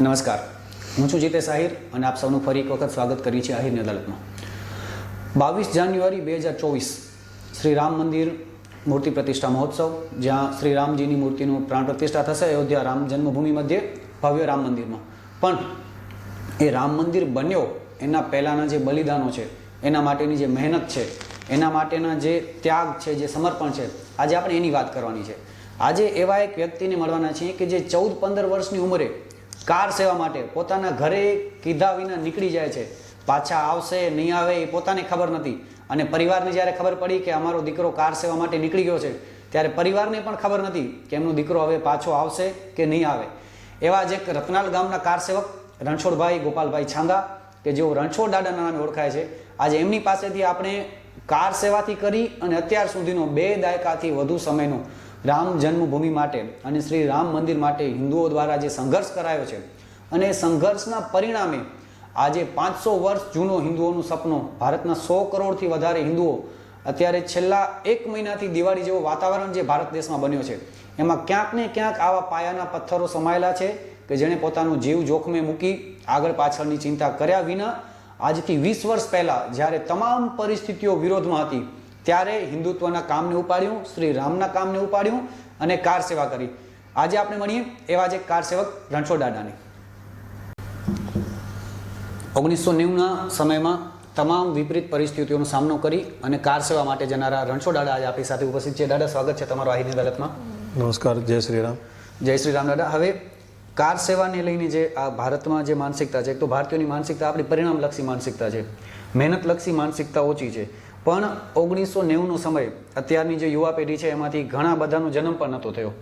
નમસ્કાર. હું છું જીતેશ આહિર અને આપ સૌનું ફરી એક વખત સ્વાગત કરીએ છીએ આહિરની અદાલતમાં. બાવીસ જાન્યુઆરી બે હજાર ચોવીસ શ્રી રામ મંદિર મૂર્તિ પ્રતિષ્ઠા મહોત્સવ, જ્યાં શ્રી રામજીની મૂર્તિનું પ્રાણ પ્રતિષ્ઠા થશે. અયોધ્યા રામ જન્મભૂમિ મધ્યે ભવ્ય રામ મંદિરમાં. પણ એ રામ મંદિર બન્યો એના પહેલાંના જે બલિદાનો છે, એના માટેની જે મહેનત છે, એના માટેના જે ત્યાગ છે, જે સમર્પણ છે, આજે આપણે એની વાત કરવાની છે. આજે એવા એક વ્યક્તિને મળવાના છીએ કે જે ચૌદ પંદર વર્ષની ઉંમરે કાર સેવા માટે પોતાના ઘરે કીધા વિના નીકળી જાય છે. પાછા આવશે, નહીં આવે એ પોતાને ખબર નથી. અને પરિવારને જ્યારે ખબર પડી કે અમારો દીકરો કાર સેવા માટે નીકળી ગયો છે, ત્યારે પરિવારને પણ ખબર નથી કે એમનો દીકરો હવે પાછો આવશે કે નહીં આવે. એવા જ એક રતનાલ ગામના કાર સેવક રણછોડભાઈ ગોપાલભાઈ છાંદા, કે જેઓ રણછોડ દાદાના નામે ઓળખાય છે. આજે એમની પાસેથી આપણે કાર સેવાથી કરી અને અત્યાર સુધીનો બે દાયકાથી વધુ સમયનો રામ જન્મભૂમિ માટે અને શ્રી રામ મંદિર માટે હિન્દુઓ દ્વારા જે સંઘર્ષ કરાયો છે અને સંઘર્ષના પરિણામે આજે પાંચસો વર્ષ જૂનો હિન્દુઓનું સપનું ભારતના સો કરોડથી વધારે હિન્દુઓ અત્યારે છેલ્લા એક મહિનાથી દિવાળી જેવો વાતાવરણ જે ભારત દેશમાં બન્યો છે, એમાં ક્યાંક ને ક્યાંક આવા પાયાના પથ્થરો સમાયેલા છે કે જેણે પોતાનું જીવ જોખમે મૂકી આગળ પાછળની ચિંતા કર્યા વિના આજથી વીસ વર્ષ પહેલાં જ્યારે તમામ પરિસ્થિતિઓ વિરોધમાં હતી ત્યારે હિન્દુત્વના કામને ઉપાડ્યું શ્રી રામના કામને ઉપાડ્યું અને કાર સેવા કરી. આજે આપણે મળીએ એવા જ એક કાર સેવક રણછોડ દાદાની. ઓગણીસો નેવુંના સમયમાં તમામ વિપરીત પરિસ્થિતિઓનો સામનો કરી અને કાર સેવા માટે જનારા રણછોડ દાદા આજે આપણી સાથે ઉપસ્થિત છે. દાદા સ્વાગત છે તમારો આહિરની અદાલતમાં. નમસ્કાર જય શ્રી રામ જય શ્રી રામ દાદા. હવે કાર સેવાને લઈને જે આ ભારતમાં જે માનસિકતા છે એક તો ભારતીયોની માનસિકતા આપણી પરિણામલક્ષી માનસિકતા છે. મહેનતલક્ષી માનસિકતા ઓછી છે. પણ ઓગણીસો નેવુંનો સમય, અત્યારની જે યુવા પેઢી છે, એમાંથી ઘણા બધાનો જન્મ પણ નહોતો થયો.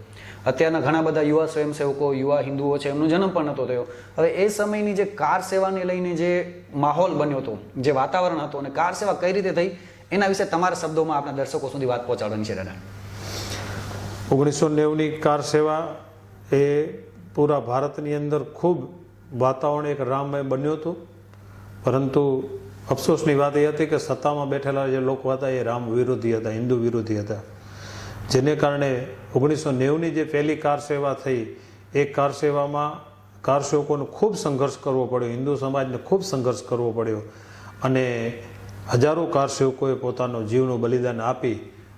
અત્યારના ઘણા બધા યુવા સ્વયંસેવકો, યુવા હિન્દુઓ છે, એમનો જન્મ પણ નહોતો થયો. હવે એ સમયની જે કાર સેવાને લઈને જે માહોલ બન્યો હતો, જે વાતાવરણ હતું અને કાર સેવા કઈ રીતે થઈ, એના વિશે તમારા શબ્દોમાં આપણા દર્શકો સુધી વાત પહોંચાડવાની છે, દાદા. ઓગણીસો નેવની કાર સેવા એ પૂરા ભારતની અંદર ખૂબ વાતાવરણ એક રામમય બન્યું હતું. પરંતુ અફસોસની વાત એ હતી કે સત્તામાં બેઠેલા જે લોકો હતા, એ રામ વિરોધી હતા, હિન્દુ વિરોધી હતા. જેને કારણે ઓગણીસો નેવની જે પહેલી કાર સેવા થઈ, એ કાર સેવામાં કાર સેવકોને ખૂબ સંઘર્ષ કરવો પડ્યો, હિન્દુ સમાજને ખૂબ સંઘર્ષ કરવો પડ્યો અને હજારો કાર સેવકોએ પોતાનો જીવનું બલિદાન આપી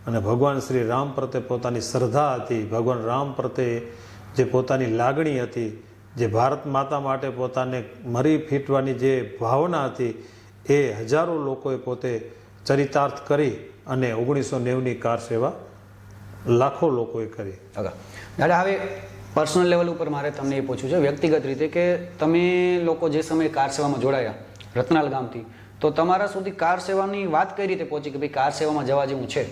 અને ભગવાન શ્રી રામ પ્રત્યે પોતાની શ્રદ્ધા હતી. ભગવાન રામ પ્રત્યે જે પોતાની લાગણી હતી, જે ભારત માતા માટે પોતાને મરી ફીટવાની જે ભાવના હતી એ હજારો લોકોએ પોતે ચરિતાર્થ કરી અને ઓગણીસો નેવની કાર સેવા લાખો લોકોએ કરી. દાદા હવે પર્સનલ લેવલ ઉપર મારે તમને એ પૂછવું છે વ્યક્તિગત રીતે કે તમે લોકો જે સમયે કાર સેવામાં જોડાયા રત્નાલ ગામથી તો તમારા સુધી કાર સેવાની વાત કઈ રીતે પહોંચી કે ભાઈ કાર સેવામાં જવા જેવું છે?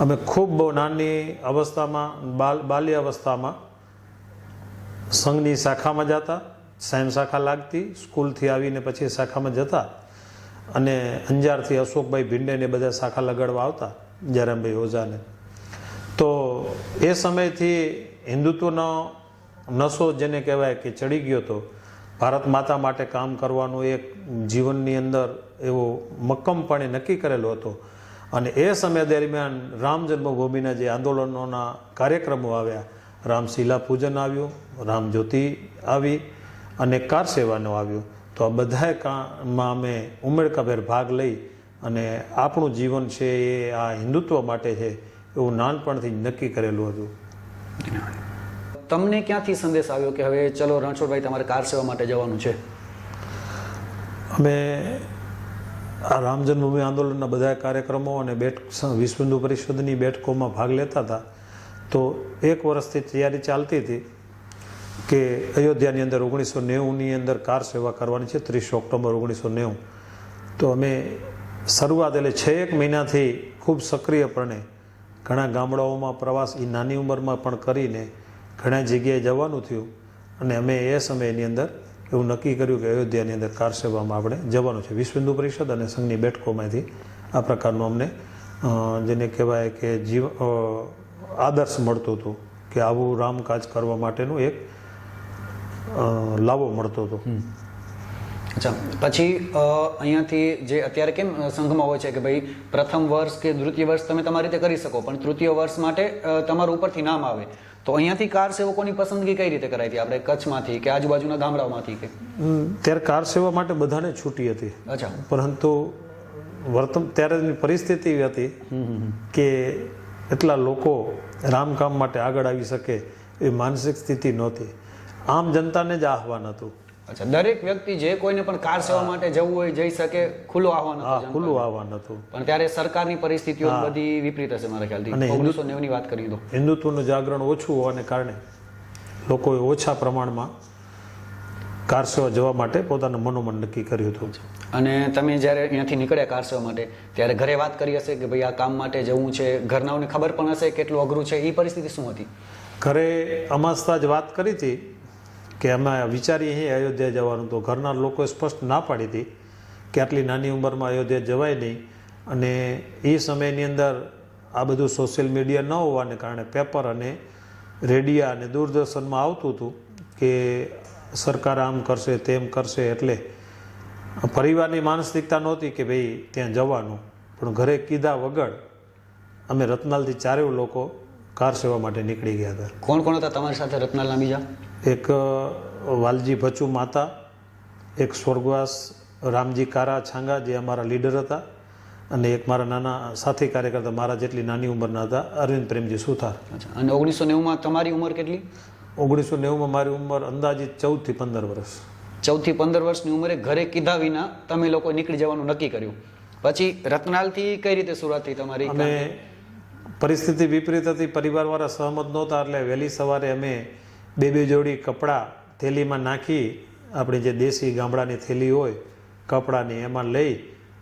અમે ખૂબ બહુ નાની અવસ્થામાં બાલ બાલ્ય અવસ્થામાં સંઘની શાખામાં જતા સાયન્સ શાખા લાગતી સ્કૂલથી આવીને પછી શાખામાં જતા અને અંજારથી અશોકભાઈ ભીંડેને બધા શાખા લગાડવા આવતા, જયરામભાઈ ઓઝાને તો એ સમયથી હિન્દુત્વનો નશો જેને કહેવાય કે ચડી ગયો હતો ભારત માતા માટે કામ કરવાનું એક જીવનની અંદર એવો મક્કમપણે નક્કી કરેલો હતો. અને એ સમય દરમિયાન રામ જન્મભૂમિના જે આંદોલનોના કાર્યક્રમો આવ્યા, રામ શિલા પૂજન આવ્યું, રામ જ્યોતિ આવી અને કાર સેવાનો આવ્યો. તો આ બધા કામમાં અમે ઉમેદકાભેર ભાગ લઈ અને આપણું જીવન છે એ આ હિન્દુત્વ માટે છે એવું નાનપણથી જ નક્કી કરેલું હતું. તમને ક્યાંથી સંદેશ આવ્યો કે હવે ચલો રણછોડભાઈ તમારે કાર સેવા માટે જવાનું છે? અમે આ રામ જન્મભૂમિ આંદોલનના બધા કાર્યક્રમો અને બેઠ વિશ્વ હિન્દુ પરિષદની બેઠકોમાં ભાગ લેતા હતા. તો એક વર્ષથી તૈયારી ચાલતી હતી. કે અયોધ્યાની અંદર ઓગણીસો નેવુંની અંદર કાર સેવા કરવાની છે, ત્રીસ ઓક્ટોબર ઓગણીસો નેવું તો અમે શરૂઆત એટલે છ એક મહિનાથી ખૂબ સક્રિયપણે ઘણા ગામડાઓમાં પ્રવાસ એ નાની ઉંમરમાં પણ કરીને ઘણા જગ્યાએ જવાનું થયું અને અમે એ સમયની અંદર એવું નક્કી કર્યું કે અયોધ્યાની અંદર કાર સેવામાં આપણે જવાનું છે. વિશ્વ હિન્દુ પરિષદ અને સંઘની બેઠકોમાંથી આ પ્રકારનું અમને જેને કહેવાય કે જીવ આદર્શ મળતું હતું કે આવું રામકાજ કરવા માટેનું એક લાવો મળતો હતો. અચ્છા. પછી અહીંયાથી જે અત્યારે કેમ સંઘમાં હોય છે કે ભાઈ પ્રથમ વર્ષ કે દ્વિતીય વર્ષ તમે તમારી રીતે કરી શકો પણ તૃતીય વર્ષ માટે તમારા તમારું ઉપરથી નામ આવે. તો અહીંયાથી કાર સેવકોની પસંદગી કઈ રીતે કરાઈ હતી? આપણે કચ્છમાંથી કે આજુબાજુના ગામડાઓમાંથી કે? ત્યારે કાર સેવા માટે બધાને છૂટી હતી. અચ્છા. પરંતુ વર્તમ ત્યારેની પરિસ્થિતિ એવી હતી કે એટલા લોકો રામકામ માટે આગળ આવી શકે એ માનસિક સ્થિતિ નહોતી. આમ જનતાને જ આહવાન હતું. અચ્છા દરેક વ્યક્તિ જે કોઈને પણ કાર સેવા માટે જવું હોય જઈ શકે ખુલ્લું આહવાન હતું ખુલ્લું આહવાન હતું. પણ ત્યારે સરકારની પરિસ્થિતિઓ બધી વિપરીત હશે મારા ખ્યાલથી. ઓગણીસો નેવની વાત કરી દો હિન્દુત્વનું જાગરણ ઓછું હોવાને કારણે લોકોએ ઓછા પ્રમાણમાં કાર સેવા જવા માટે પોતાનું મનોમન નક્કી કર્યું હતું. અને તમે જ્યારે અહીંયાથી નીકળ્યા કાર સેવા માટે ત્યારે ઘરે વાત કરી હશે કે ભાઈ આ કામ માટે જવું છે ઘરનાઓને ખબર પણ હશે કેટલું અઘરું છે એ પરિસ્થિતિ શું હતી? ઘરે અમાસતા જ વાત કરી હતી. કે અમે વિચારીએ અહીં અયોધ્યા જવાનું તો ઘરના લોકોએ સ્પષ્ટ ના પાડી હતી કે આટલી નાની ઉંમરમાં અયોધ્યા જવાય નહીં. અને એ સમયની અંદર આ બધું સોશિયલ મીડિયા ન હોવાને કારણે પેપર અને રેડિયા અને દૂરદર્શનમાં આવતું હતું કે સરકાર આમ કરશે, તેમ કરશે એટલે પરિવારની માનસિકતા નહોતી કે ભાઈ ત્યાં જવાનું. પણ ઘરે કીધા વગર અમે રત્નાલથી ચારેય લોકો કાર સેવા માટે નીકળી ગયા હતા. કોણ કોણ હતા તમારી સાથે રત્નાલના બીજા? એક વાલજી ભચુ માતા એક સ્વર્ગવાસ રામજી કારા છાંગા જે અમારા લીડર હતા અને એક મારા નાના સાથી કાર્યકર્તા મારા જેટલી નાની ઉંમરના હતા અરવિંદ પ્રેમજી સુથાર. અને ઓગણીસો નેવુંમાં તમારી ઉંમર કેટલી? ઓગણીસો નેવુંમાં મારી ઉંમર અંદાજિત ચૌદથી પંદર વર્ષ. ચૌદથી પંદર વર્ષની ઉંમરે ઘરે કીધા વિના તમે લોકો નીકળી જવાનું નક્કી કર્યું. પછી રત્નાલથી કઈ રીતે શરૂઆત થઈ તમારી? અમે પરિસ્થિતિ વિપરીત હતી. પરિવારવાળા સહમત નહોતા, એટલે વહેલી સવારે અમે બે બે જોડી કપડાં થેલીમાં નાખી આપણી જે દેશી ગામડાની થેલી હોય, કપડાની એમાં લઈ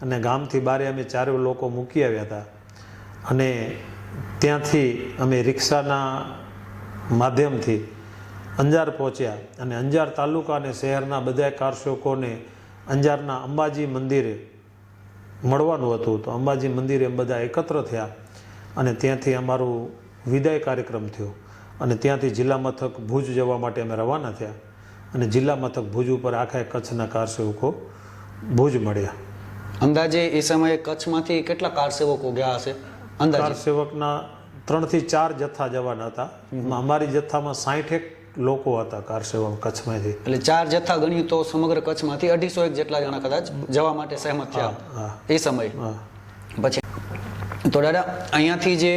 અને ગામથી બારે અમે ચારે લોકો મૂકી આવ્યા હતા. અને ત્યાંથી અમે રિક્ષાના માધ્યમથી અંજાર પહોંચ્યા અને અંજાર તાલુકા અને શહેરના બધા કારસેવકોને અંજારના અંબાજી મંદિરે મળવાનું હતું. તો અંબાજી મંદિરે બધા એકત્ર થયા. અને ત્યાંથી અમારું વિદાય કાર્યક્રમ થયો. અને ત્યાંથી જિલ્લા મથક ભુજ જવા માટે અમે રવાના થયા. અને જિલ્લા મથક ભુજ ઉપર આખા કચ્છના કારસેવકો ભુજ મળ્યા. અંદાજે એ સમયે કચ્છમાંથી કેટલા કારસેવકો ગયા હશે? કારસેવકના ત્રણથી ચાર જથ્થા જવાના હતા. અમારી જથ્થામાં સાઠેક લોકો હતા કારસેવક કચ્છમાંથી. એટલે ચાર જથ્થા ગણ્યું તો સમગ્ર કચ્છમાંથી અઢીસો એક જેટલા જણા કદાચ જવા માટે સહેમત થયા એ સમયે. પછી તો દાદા અહીંયાથી જે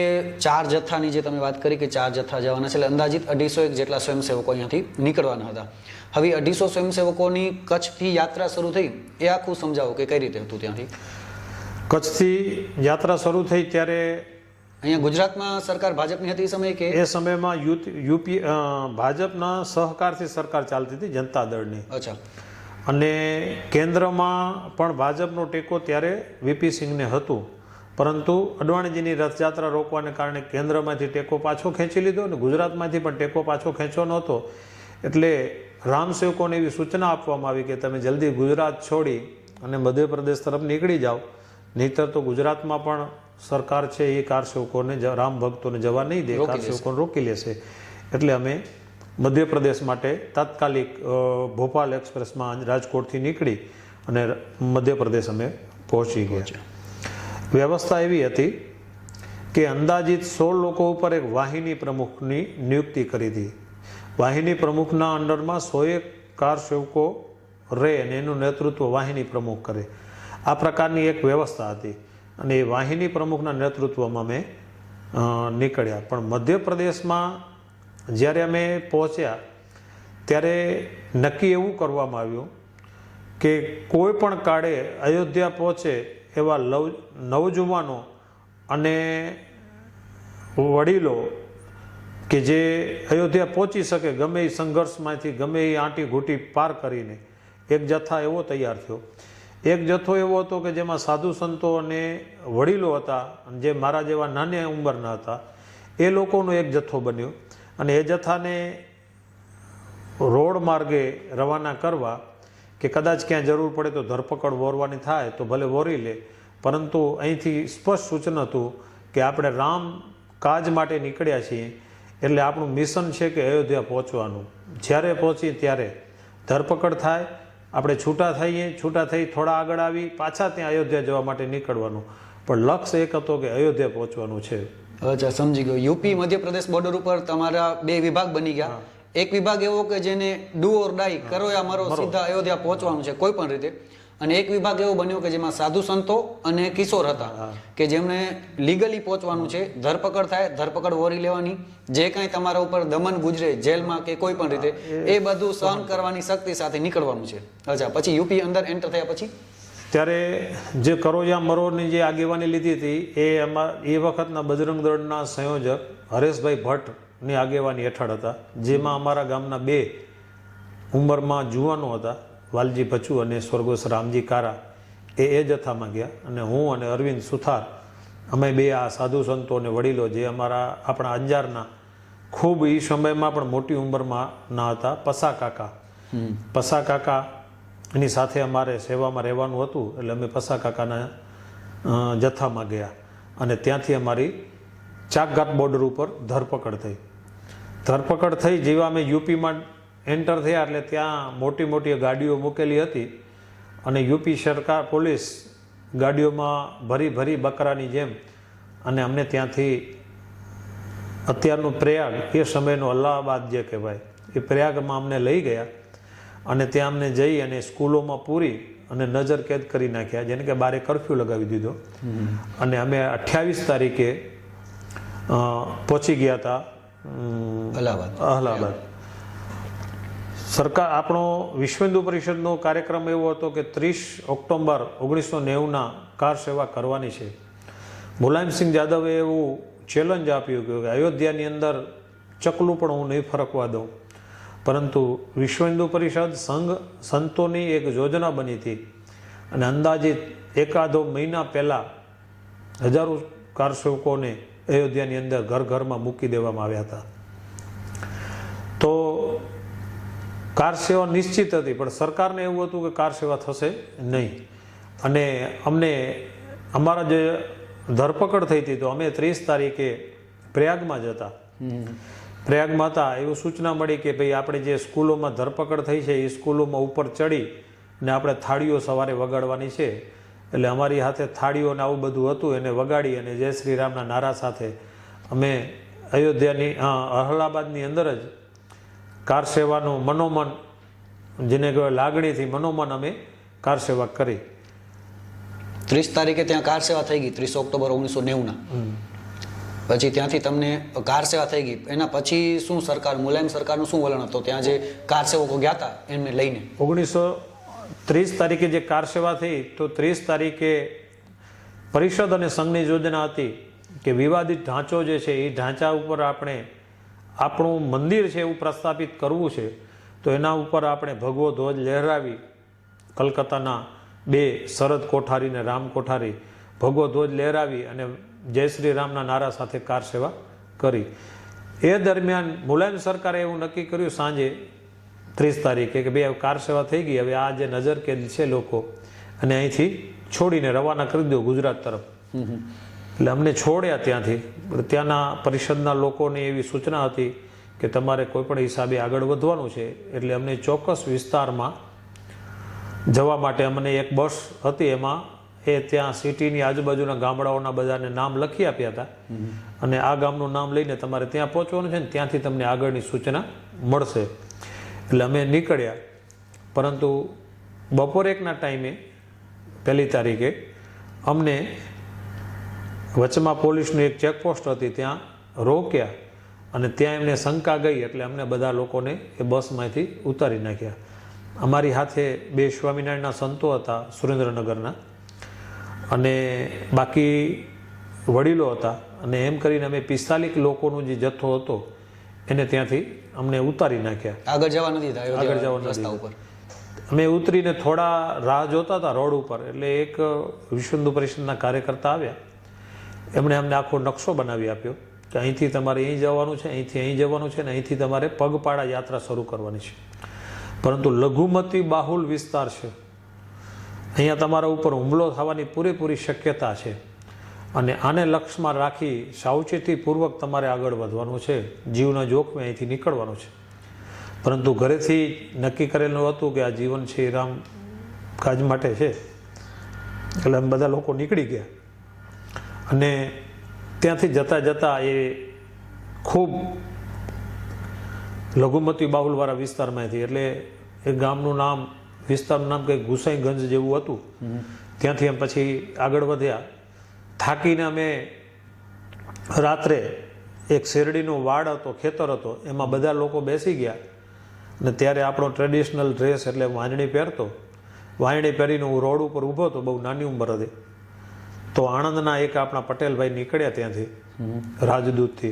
ચાર જથ્થાની જે તમે વાત કરી કે ચાર જથ્થા જવાના છે એટલે અંદાજિત અઢીસો એક જેટલા સ્વયંસેવકો અહીંયાથી નીકળવાના હતા. હવે અઢીસો સ્વયંસેવકોની કચ્છથી યાત્રા શરૂ થઈ એ આખું સમજાવો કે કઈ રીતે હતું ત્યાંથી? કચ્છથી યાત્રા શરૂ થઈ ત્યારે અહીંયા ગુજરાતમાં સરકાર ભાજપની હતી સમય કે? એ સમયમાં યુથ યુપી ભાજપના સહકારથી સરકાર ચાલતી હતી જનતા દળની. અચ્છા. અને કેન્દ્રમાં પણ ભાજપનો ટેકો ત્યારે વીપી સિંહને હતું. પરંતુ અડવાણીજીની રથયાત્રા રોકવાને કારણે કેન્દ્રમાંથી ટેકો પાછો ખેંચી લીધો અને ગુજરાતમાંથી પણ ટેકો પાછો ખેંચ્યો નહોતો. એટલે રામસેવકોને એવી સૂચના આપવામાં આવી કે તમે જલ્દી ગુજરાત છોડી અને મધ્યપ્રદેશ તરફ નીકળી જાઓ. નહીતર તો ગુજરાતમાં પણ સરકાર છે એ કારસેવકોને રામ ભક્તોને જવા નહીં દે. કારસેવકોને રોકી લેશે. એટલે અમે મધ્યપ્રદેશ માટે તાત્કાલિક ભોપાલ એક્સપ્રેસમાં રાજકોટથી નીકળી અને મધ્યપ્રદેશ અમે પહોંચી ગયા. વ્યવસ્થા એવી હતી કે અંદાજિત સોળ લોકો ઉપર એક વાહિની પ્રમુખની નિયુક્તિ કરી હતી. વાહિની પ્રમુખના અંડરમાં સોએક કાર સેવકો રહે અને એનું નેતૃત્વ વાહિની પ્રમુખ કરે. આ પ્રકારની એક વ્યવસ્થા હતી અને એ વાહિની પ્રમુખના નેતૃત્વમાં અમે નીકળ્યા. પણ મધ્યપ્રદેશમાં જ્યારે અમે પહોંચ્યા, ત્યારે નક્કી એવું કરવામાં આવ્યું કે કોઈ પણ કાળે અયોધ્યા પહોંચે એવા લવ નવજુવાનો અને વડીલો કે જે અયોધ્યા પહોંચી શકે, ગમે એ સંઘર્ષમાંથી, ગમે એ આંટી ઘૂંટી પાર કરીને. એક જથ્થા એવો તૈયાર થયો. એક જથ્થો એવો હતો કે જેમાં સાધુ સંતો અને વડીલો હતા અને જે મારા જેવા નાની ઉંમરના હતા, એ લોકોનો એક જથ્થો બન્યો. અને એ જથ્થાને રોડ માર્ગે રવાના કરવા કે કદાચ ક્યાં જરૂર પડે તો ધરપકડ વોરવાની થાય તો ભલે વોરી લે. પરંતુ અહીંથી સ્પષ્ટ સૂચન હતું કે આપણે રામ કાજ માટે નીકળ્યા છીએ એટલે આપણું મિશન છે કે અયોધ્યા પહોંચવાનું. જ્યારે પહોંચીએ ત્યારે ધરપકડ થાય આપણે છૂટા થઈએ છૂટા થઈ થોડા આગળ આવી પાછા ત્યાં અયોધ્યા જવા માટે નીકળવાનું. પણ લક્ષ્ય એક હતો કે અયોધ્યા પહોંચવાનું છે. અચ્છા સમજી ગયો. યુપી મધ્યપ્રદેશ બોર્ડર ઉપર તમારા બે વિભાગ બની ગયા. એક વિભાગ એવો કે જેને ડુ ઓર ડાઈ કરો યા મરો સીધા અયોધ્યા પહોંચવાનું છે કોઈ પણ રીતે. અને એક વિભાગ એવો બન્યો કે જેમાં સાધુ સંતો અને કિશોર હતા કે જેમણે લીગલી પહોંચવાનું છે ધરપકડ થાય ધરપકડ વોરી લેવાની જે કાંઈ તમારા ઉપર દમન ગુજરે જેલમાં કે કોઈ પણ રીતે એ બધું સહન કરવાની શક્તિ સાથે નીકળવાનું છે. અચ્છા પછી યુપી અંદર એન્ટર થયા પછી? ત્યારે જે કરોયા મરોની જે આગેવાની લીધી હતી એ અમાર એ વખતના બજરંગ દળના સંયોજક હરેશભાઈ ભટ્ટની આગેવાની હેઠળ હતા જેમાં અમારા ગામના બે ઉંમરમાં જુવાનો હતા વાલજી ભચુ અને સ્વર્ગોસ રામજી કારા. એ એ જથ્થામાં ગયા અને હું અને અરવિંદ સુથાર અમે બે આ સાધુ સંતો અને વડીલો જે અમારા આપણા અંજારના ખૂબ એ સમયમાં પણ મોટી ઉંમરમાં ના હતા પસા કાકા. પસા કાકા એની સાથે અમારે સેવામાં રહેવાનું હતું એટલે અમે પસા કાકાના જથ્થામાં ગયા. અને ત્યાંથી અમારી ચાકઘાટ બોર્ડર ઉપર ધરપકડ થઈ. ધરપકડ થઈ જેવા અમે યુપીમાં એન્ટર થયા એટલે ત્યાં મોટી મોટી ગાડીઓ મૂકેલી હતી અને યુપી સરકાર પોલીસ ગાડીઓમાં ભરી ભરી બકરાની જેમ અને અમને ત્યાંથી અત્યારનું પ્રયાગ એ સમયનો અલ્હાબાદ જે કહેવાય એ પ્રયાગમાં અમને લઈ ગયા અને ત્યાં અમને જઈ અને સ્કૂલોમાં પૂરી અને નજર કેદ કરી નાખ્યા જેને કે બારે કરફ્યુ લગાવી દીધો. અને અમે અઠ્યાવીસ તારીખે પહોંચી ગયા હતા. અમ, અલ્હાબાદ. સરકાર આપણો વિશ્વ હિન્દુ પરિષદનો કાર્યક્રમ એવો હતો કે ત્રીસ ઓક્ટોબર ઓગણીસો નેવુંના કાર સેવા કરવાની છે. મુલાયમસિંહ જાદવે એવું ચેલેન્જ આપ્યું કે અયોધ્યાની અંદર ચકલું પણ હું નહીં ફરકવા દઉં. પરંતુ વિશ્વ હિન્દુ પરિષદ સંઘ સંતોની એક યોજના બની હતી. અને અંદાજિત એકાદો મહિના પહેલાં હજારો કારસેવકોને અયોધ્યાની અંદર ઘર ઘરમાં મૂકી દેવામાં આવ્યા હતા. તો કાર સેવા નિશ્ચિત હતી, પણ સરકારને એવું હતું કે કાર સેવા થશે નહીં. અને અમને અમારા જે ધરપકડ થઈ હતી, તો અમે ત્રીસ તારીખે પ્રયાગમાં જ હતા. પ્રયાગમાં હતા, એવું સૂચના મળી કે ભાઈ આપણે જે સ્કૂલોમાં ધરપકડ થઈ છે, એ સ્કૂલોમાં ઉપર ચડી ને આપણે થાળીઓ સવારે વગાડવાની છે. એટલે અમારી હાથે થાળીઓ ને આવું બધું હતું એને વગાડી અને જય શ્રી રામના નારા સાથે અમે અયોધ્યાની અહલાબાદની અંદર જ કાર સેવાનું મનોમન જેને કહેવાય લાગણીથી મનોમન અમે કાર સેવા કરી. ત્રીસ તારીખે ત્યાં કાર સેવા થઈ ગઈ ત્રીસ ઓક્ટોબર ઓગણીસો નેવુંના. પછી ત્યાંથી તમને કાર સેવા થઈ ગઈ. એના પછી શું સરકાર મુલાયમ સરકારનું શું વલણ હતું? ત્યાં જે કાર સેવકો ગયા હતા એમને લઈને. ઓગણીસો ત્રીસ તારીખે જે કાર સેવા થઈ, તો ત્રીસ તારીખે પરિષદ અને સંઘની યોજના હતી કે વિવાદિત ઢાંચો જે છે, એ ઢાંચા ઉપર આપણે આપણું મંદિર છે એવું પ્રસ્થાપિત કરવું છે, તો એના ઉપર આપણે ભગવો ધ્વજ લહેરાવી કલકત્તાના બે શરદ કોઠારી ને રામ કોઠારી ભગવો ધ્વજ લહેરાવી અને જય શ્રી રામના નારા સાથે કાર સેવા કરી. એ દરમિયાન મુલાયમ સરકારે એવું નક્કી કર્યું સાંજે ત્રીસ તારીખે કે ભાઈ કાર સેવા થઈ ગઈ. હવે આ જે નજર કેદ છે લોકો, અને અહીંથી છોડીને રવાના કરી દો ગુજરાત તરફ. એટલે અમને છોડ્યા ત્યાંથી. ત્યાંના પરિષદના લોકોની એવી સૂચના હતી કે તમારે કોઈ પણ હિસાબે આગળ વધવાનું છે. એટલે અમને ચોક્કસ વિસ્તારમાં જવા માટે અમને એક બસ હતી. એમાં એ ત્યાં સિટીની આજુબાજુના ગામડાઓના બધાને નામ લખી આપ્યા હતા. અને આ ગામનું નામ લઈને તમારે ત્યાં પહોંચવાનું છે ને ત્યાંથી તમને આગળની સૂચના મળશે. એટલે અમે નીકળ્યા. પરંતુ બપોર એકના ટાઈમે, પહેલી તારીખે, અમને વચમાં પોલીસની એક ચેકપોસ્ટ હતી, ત્યાં રોક્યા અને ત્યાં એમને શંકા ગઈ એટલે અમને બધા લોકોને એ બસમાંથી ઉતારી નાખ્યા. અમારી હાથે બે સ્વામિનારાયણના સંતો હતા સુરેન્દ્રનગરના અને બાકી વડીલો હતા અને એમ કરીને અમે પિસ્તાલીસ લોકોનો જે જથ્થો હતો એને ત્યાંથી અમને ઉતારી નાખ્યા. આગળ જવા નથી આગળ જવા રસ્તા ઉપર. અમે ઉતરીને થોડા રાહ જોતા હતા રોડ ઉપર એટલે એક વિશ્વ હિન્દુ પરિષદના કાર્યકર્તા આવ્યા. એમણે અમને આખો નકશો બનાવી આપ્યો કે અહીંથી તમારે અહીં જવાનું છે અહીંથી અહીં જવાનું છે ને અહીંથી તમારે પગપાળા યાત્રા શરૂ કરવાની છે. પરંતુ લઘુમતી બાહુલ વિસ્તાર છે. અહીંયા તમારા ઉપર હુમલો થવાની પૂરેપૂરી શક્યતા છે. અને આને લક્ષ્યમાં રાખી સાવચેતીપૂર્વક તમારે આગળ વધવાનું છે. જીવના જોખમે અહીંથી નીકળવાનું છે. પરંતુ ઘરેથી નક્કી કરેલું હતું કે આ જીવન છે એ રામ કાજ માટે છે. એટલે અમે બધા લોકો નીકળી ગયા. અને ત્યાંથી જતાં જતાં એ ખૂબ લઘુમતી બાહુલવાળા વિસ્તારમાંથી એટલે એ ગામનું નામ વિસ્તારનું નામ કંઈક ગુસાઈગંજ જેવું હતું. ત્યાંથી એમ પછી આગળ વધ્યા. થાકીને અમે રાત્રે એક શેરડીનો વાડ હતો, ખેતર હતો, એમાં બધા લોકો બેસી ગયા. ને ત્યારે આપણો ટ્રેડિશનલ ડ્રેસ એટલે વાંજણી પહેરતો. વાંજણી પહેરીને હું રોડ ઉપર ઊભો હતો, બહુ નાની ઉંમર હતી. તો આણંદના એક આપણા પટેલભાઈ નીકળ્યા ત્યાંથી, રાજદૂતથી.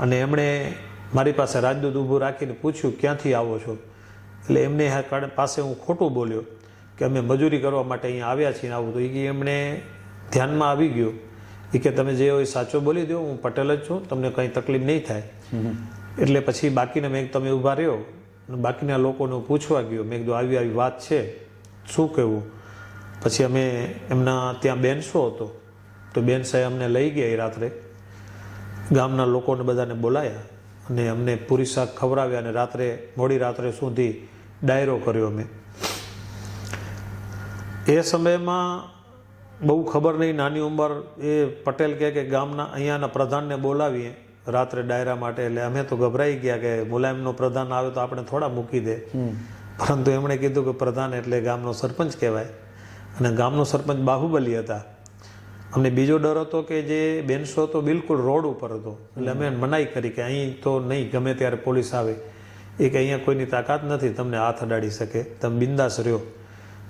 અને એમણે મારી પાસે રાજદૂત ઊભું રાખીને પૂછ્યું, ક્યાંથી આવો છો? એટલે એમને પાસે હું ખોટું બોલ્યો કે અમે મજૂરી કરવા માટે અહીંયા આવ્યા છીએ આવું તો. એ એમણે ધ્યાનમાં આવી ગયું એ કે તમે જે હોય સાચો બોલી દો, હું પટેલ જ છું, તમને કંઈ તકલીફ નહીં થાય. એટલે પછી બાકીના મેં તમે ઊભા રહ્યો બાકીના લોકોને પૂછવા ગયો. મેં કીધું, આવી આવી વાત છે. શું કહેવું? પછી અમે એમના ત્યાં બેનસો હતો. તો બેન સાહેબ અમને લઈ ગયા એ રાત્રે. ગામના લોકોને બધાને બોલાયા અને અમને પૂરી શાક ખવડાવ્યા અને રાત્રે, મોડી રાત્રે સુધી ડાયરો કર્યો અમે. એ સમયમાં બહુ ખબર નહીં નાની ઉંમર એ પટેલ કહે કે ગામના અહીંયાના પ્રધાનને બોલાવીએ. રાત્રે ડાયરા માટે એટલે અમે તો ગભરાઈ ગયા કે મુલાયમનો પ્રધાન આવે તો આપણે થોડા મૂકી દે. પરંતુ એમણે કીધું કે પ્રધાન એટલે ગામનો સરપંચ કહેવાય. અને ગામનો સરપંચ બાહુબલી હતા. અમને બીજો ડર હતો કે જે બેનસો તો બિલકુલ રોડ ઉપર હતો. એટલે અમે મનાઈ કરી કે અહીં તો નહીં ગમે ત્યારે પોલીસ આવે. એ કે અહીંયા કોઈની તાકાત નથી તમને હાથ અડાડી શકે. તમે બિંદાસ રહ્યો.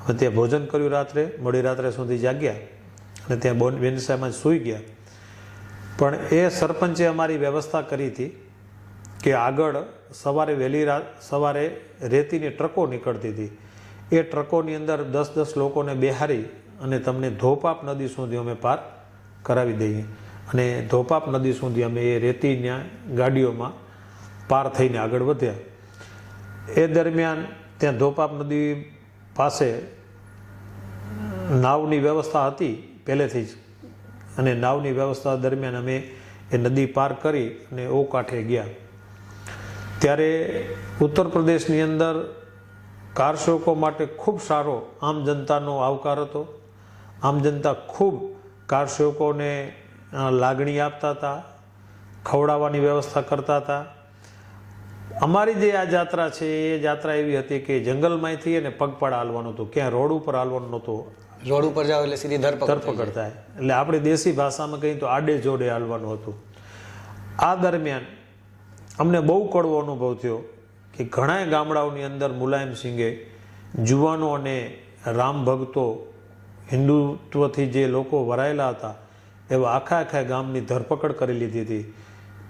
અમે ત્યાં ભોજન કર્યું રાત્રે, મોડી રાત્રે સુધી જાગ્યા અને ત્યાં બોન બેનસામાં સૂઈ ગયા. પણ એ સરપંચે અમારી વ્યવસ્થા કરી હતી કે આગળ સવારે વહેલી રાત સવારે રેતીની ટ્રકો નીકળતી હતી. એ ટ્રકોની અંદર દસ દસ લોકોને બેહારી અને તમને ધોપાપ નદી સુધી અમે પાર કરાવી દઈએ. અને ધોપાપ નદી સુધી અમે એ રેતીના ગાડીઓમાં પાર થઈને આગળ વધ્યા. એ દરમિયાન ત્યાં ધોપાપ નદી પાસે નાવની વ્યવસ્થા હતી પહેલેથી જ. અને નાવની વ્યવસ્થા દરમિયાન અમે એ નદી પાર કરી અને ઓ કાંઠે ગયા. ત્યારે ઉત્તર પ્રદેશની અંદર કારસેવકો માટે ખૂબ સારો આમ જનતાનો આવકાર હતો. આમ જનતા ખૂબ કારસેવકોને લાગણી આપતા હતા, ખવડાવવાની વ્યવસ્થા કરતા હતા. અમારી જે આ જાત્રા છે એ જાત્રા એવી હતી કે જંગલમાંથી અને પગપાળા હાલવાનું હતું. ક્યાં રોડ ઉપર હાલવાનું નહોતું. રોડ ઉપર જાવ એટલે સીધી ધરપકડ ધરપકડ થાય. એટલે આપણે દેશી ભાષામાં કહીએ તો આડે જોડે હાલવાનું હતું. આ દરમિયાન અમને બહુ કડવો અનુભવ થયો કે ઘણા ગામડાઓની અંદર મુલાયમ સિંઘે જુવાનો અને રામ ભક્તો હિન્દુત્વથી જે લોકો વરાયેલા હતા એવા આખા આખા ગામની ધરપકડ કરી લીધી હતી.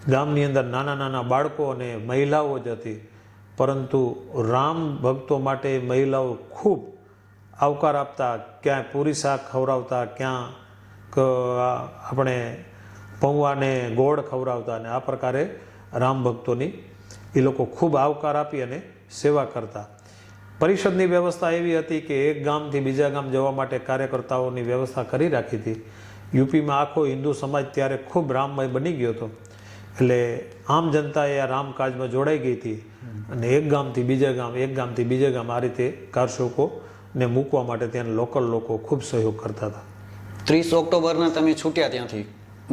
ગામની અંદર નાના નાના બાળકો અને મહિલાઓ જ હતી. પરંતુ રામ ભક્તો માટે મહિલાઓ ખૂબ આવકાર આપતા, ક્યાંય પૂરી શાક ખવડાવતા, ક્યાં ક- આપણે પૌવાને ગોળ ખવડાવતા અને આ પ્રકારે રામ ભક્તોની એ લોકો ખૂબ આવકાર આપી અને સેવા કરતા. પરિષદની વ્યવસ્થા એવી હતી કે એક ગામથી બીજા ગામ જવા માટે કાર્યકર્તાઓની વ્યવસ્થા કરી રાખી હતી. યુપીમાં આખો હિન્દુ સમાજ ત્યારે ખૂબ રામમય બની ગયો હતો. એટલે આમ જનતાએ આ રામકાજમાં જોડાઈ ગઈ હતી અને એક ગામથી બીજા ગામ એક ગામથી બીજા ગામ આ રીતે કારસોકોને મૂકવા માટે ત્યાં લોકલ લોકો ખૂબ સહયોગ કરતા હતા. ત્રીસ ઓક્ટોબરના તમે છૂટ્યા ત્યાંથી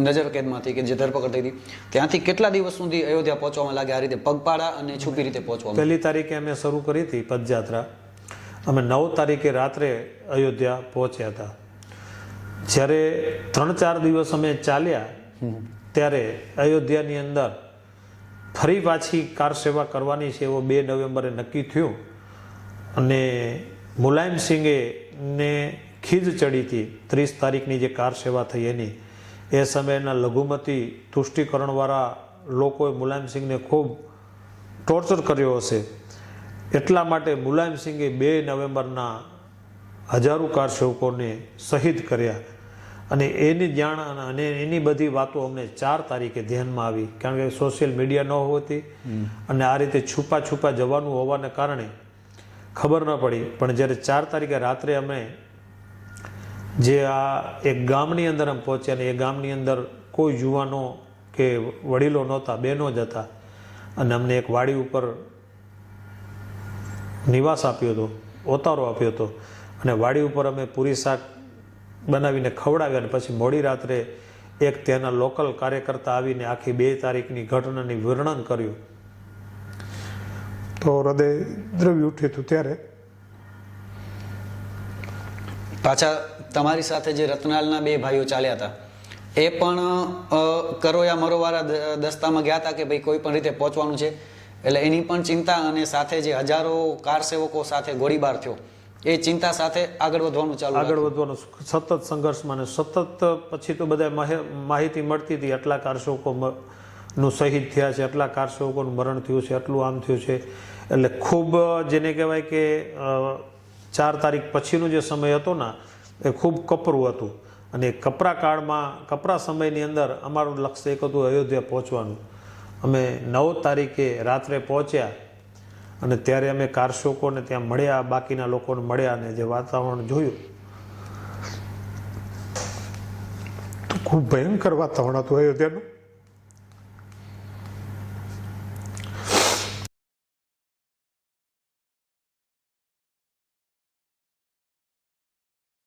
નજરકેદમાંથી કે જે ધરપકડ થઈ હતી ત્યાંથી કેટલા દિવસ સુધી અયોધ્યા પહોંચવામાં લાગે આ રીતે પગપાળા અને છુપી રીતે પહોંચવા પહેલી તારીખે અમે શરૂ કરી હતી પદયાત્રા. અમે નવ તારીખે રાત્રે અયોધ્યા પહોંચ્યા હતા. જ્યારે ત્રણ ચાર દિવસ અમે ચાલ્યા ત્યારે અયોધ્યાની અંદર ફરી પાછી કાર સેવા કરવાની છે એવો બે નવેમ્બરે નક્કી થયું. અને મુલાયમ સિંઘે ને ખીજ ચડી હતી. ત્રીસ તારીખની જે કાર સેવા થઈ એની. એ સમયના લઘુમતી તુષ્ટિકરણવાળા લોકોએ મુલાયમસિંહને ખૂબ ટોર્ચર કર્યો હશે. એટલા માટે મુલાયમસિંહે બે નવેમ્બરના હજારો કાર સેવકોને શહીદ કર્યા. અને એની જાણ અને એની બધી વાતો અમને ચાર તારીખે ધ્યાનમાં આવી. કારણ કે સોશિયલ મીડિયા ન હોતી. અને આ રીતે છુપા છુપા જવાનું હોવાને કારણે ખબર ન પડી. પણ જ્યારે ચાર તારીખે રાત્રે અમે જે આ એક ગામની અંદર અમે પહોંચ્યા અને એ ગામની અંદર કોઈ યુવાનો કે વડીલો નહોતા બહેનો જ હતા. અને અમને એક વાડી ઉપર નિવાસ આપ્યો હતો ઓતારો આપ્યો હતો. અને વાડી ઉપર અમે પૂરી શાક બનાવીને ખવડાવ્યા અને પછી મોડી રાત્રે એક ત્યાંના લોકલ કાર્યકર્તા આવીને આખી બે તારીખની ઘટનાની વર્ણન કર્યું. તો હૃદય દ્રવ્ય ઉઠ્યું હતું ત્યારે. પાછા તમારી સાથે જે રત્નાલના બે ભાઈઓ ચાલ્યા હતા, એ પણ કરો કરોયા મરોવાળા દસ્તામાં ગયા હતા કે ભાઈ કોઈ પણ રીતે પહોંચવાનું છે? એટલે એની પણ ચિંતા અને સાથે જે હજારો કાર સેવકો સાથે ગોળીબાર થયો. એ ચિંતા સાથે આગળ વધવાનું ચાલુ આગળ વધવાનું સતત સંઘર્ષમાં ને સતત પછી તો બધા માહે- માહિતી મળતી હતી આટલા કારસોકો નું શહીદ થયા છે આટલા કારસોકોનું મરણ થયું છે આટલું આમ થયું છે. એટલે ખૂબ જેને કહેવાય કે ચાર તારીખ પછીનો જે સમય હતો ને એ ખૂબ કપરું હતું. અને કપરા કાળમાં કપરા સમયની અંદર અમારું લક્ષ્ય એક હતું અયોધ્યા પહોંચવાનું. અમે નવ તારીખે રાત્રે પહોંચ્યા. અને ત્યારે અમે કારશોકોને ત્યાં મળ્યા, બાકીના લોકોને મળ્યા અને જે વાતાવરણ જોયું, તો ખૂબ ભયંકર વાતાવરણ હતું અયોધ્યાનું.